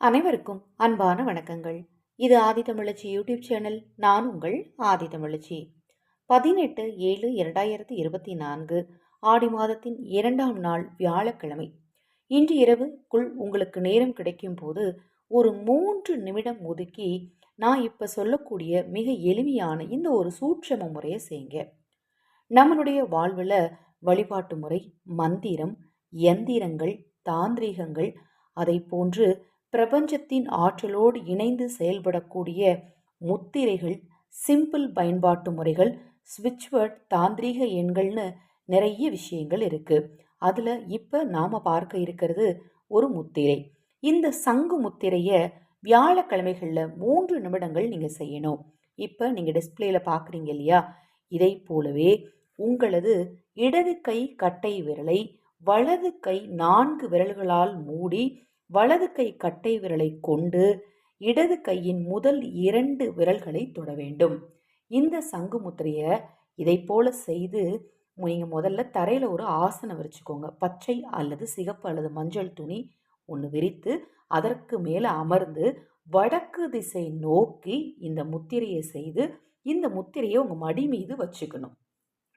அனைவருக்கும் அன்பான வணக்கங்கள். இது ஆதி தமிழச்சி யூடியூப் சேனல் நான் உங்கள் ஆதி தமிழச்சி. பதினெட்டு ஏழு இரண்டாயிரத்தி இருபத்தி நான்கு ஆடி மாதத்தின் இரண்டாம் நாள் வியாழக்கிழமை. இன்று இரவுக்குள் உங்களுக்கு நேரம் கிடைக்கும் போது ஒரு மூன்று நிமிடம் ஒதுக்கி நான் இப்போ சொல்லக்கூடிய மிக எளிமையான இந்த ஒரு சூட்சம முறையை செய்யுங்க. நம்மளுடைய வாழ்வில் வழிபாட்டு முறை மந்திரம் எந்திரங்கள் தாந்திரீகங்கள் அதை போன்று பிரபஞ்சத்தின் ஆற்றலோடு இணைந்து செயல்படக்கூடிய முத்திரைகள் சிம்பிள் பயன்பாட்டு முறைகள் ஸ்விட்ச்வேர்ட் தாந்திரீக எண்கள்னு நிறைய விஷயங்கள் இருக்குது அதில் இப்போ நாம் பார்க்க இருக்கிறது ஒரு முத்திரை. இந்த சங்கு முத்திரையை வியாழக்கிழமைகளில் மூன்று நிமிடங்கள் நீங்கள் செய்யணும். இப்போ நீங்கள் டிஸ்பிளேயில் பார்க்குறீங்க இல்லையா? இதை போலவே உங்களது இடது கை கட்டை விரலை வலது கை நான்கு விரல்களால் மூடி வலது கை கட்டை விரலை கொண்டு இடது கையின் முதல் இரண்டு விரல்களை தொட வேண்டும். இந்த சங்கு முத்திரையை இதை போல செய்து நீங்கள் முதல்ல தரையில் ஒரு ஆசனம் விரிச்சுக்கோங்க. பச்சை அல்லது சிகப்பு அல்லது மஞ்சள் துணி ஒன்று விரித்து அதற்கு மேலே அமர்ந்து வடக்கு திசை நோக்கி இந்த முத்திரையை செய்து இந்த முத்திரையை உங்கள் மடி மீது வச்சுக்கணும்.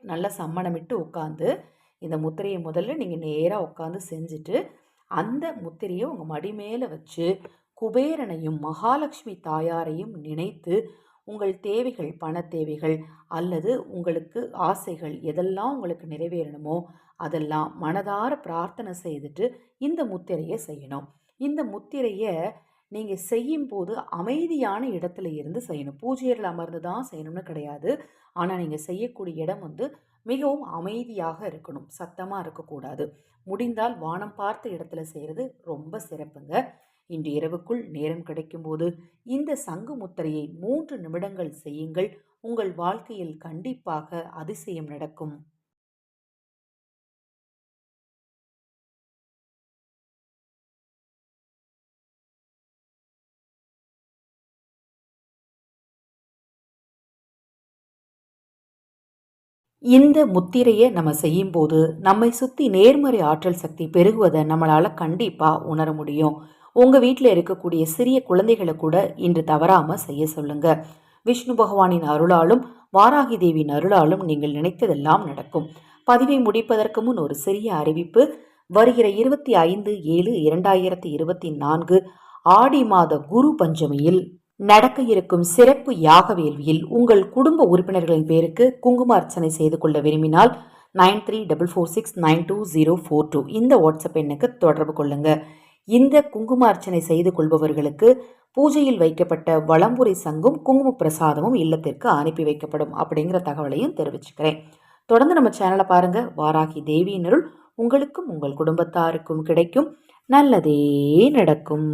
நல்லா சம்மணமிட்டு உட்காந்து இந்த முத்திரையை முதல்ல நீங்கள் நேராக உட்காந்து செஞ்சுட்டு அந்த முத்திரையை உங்கள் மடி மேலே வச்சு குபேரனையும் மகாலட்சுமி தாயாரையும் நினைத்து உங்கள் தேவைகள் பண தேவைகள் அல்லது உங்களுக்கு ஆசைகள் எதெல்லாம் உங்களுக்கு நிறைவேறணுமோ அதெல்லாம் மனதார பிரார்த்தனை செய்துட்டு இந்த முத்திரையை செய்யணும். இந்த முத்திரையை நீங்கள் செய்யும்போது அமைதியான இடத்துல இருந்து செய்யணும். பூஜையர்கள் அமர்ந்து தான் செய்யணும்னு கிடையாது. ஆனால் நீங்கள் செய்யக்கூடிய இடம் வந்து மிகவும் அமைதியாக இருக்கணும். சத்தமாக இருக்கக்கூடாது. முடிந்தால் வானம் பார்த்த இடத்துல செய்கிறது ரொம்ப சிறப்புங்க. இன்று இரவுக்குள் நேரம் கிடைக்கும்போது இந்த சங்கு முத்திரையை மூன்று நிமிடங்கள் செய்யுங்கள். உங்கள் வாழ்க்கையில் கண்டிப்பாக அதிசயம் நடக்கும். இந்த முத்திரையை நம்ம செய்யும்போது நம்மை சுற்றி நேர்மறை ஆற்றல் சக்தி பெருகுவதை நம்மளால் கண்டிப்பாக உணர முடியும். உங்கள் வீட்டில் இருக்கக்கூடிய சிறிய குழந்தைகளை கூட இன்று தவறாமல் செய்ய சொல்லுங்க. விஷ்ணு பகவானின் அருளாலும் வாராகி தேவியின் அருளாலும் நீங்கள் நினைத்ததெல்லாம் நடக்கும். பதிவை முடிப்பதற்கு முன் ஒரு சிறிய அறிவிப்பு. வருகிற இருபத்தி ஐந்து ஏழு இரண்டாயிரத்தி இருபத்தி நான்கு ஆடி மாத குரு பஞ்சமியில் நடக்க இருக்கும் சிறப்பு யாக வேள்வியில் உங்கள் குடும்ப உறுப்பினர்களின் பேருக்கு குங்கும அர்ச்சனை செய்து கொள்ள விரும்பினால் nine three double four six nine two zero four two இந்த வாட்ஸ்அப் எண்ணுக்கு தொடர்பு கொள்ளுங்க. இந்த குங்கும அர்ச்சனை செய்து கொள்பவர்களுக்கு பூஜையில் வைக்கப்பட்ட வளம்புரை சங்கும் குங்கும பிரசாதமும் இல்லத்திற்கு அனுப்பி வைக்கப்படும் அப்படிங்கிற தகவலையும் தெரிவிச்சுக்கிறேன். தொடர்ந்து நம்ம சேனலை பாருங்க. வாராகி தேவியினருள் உங்களுக்கும் உங்கள் குடும்பத்தாருக்கும் கிடைக்கும். நல்லதே நடக்கும்.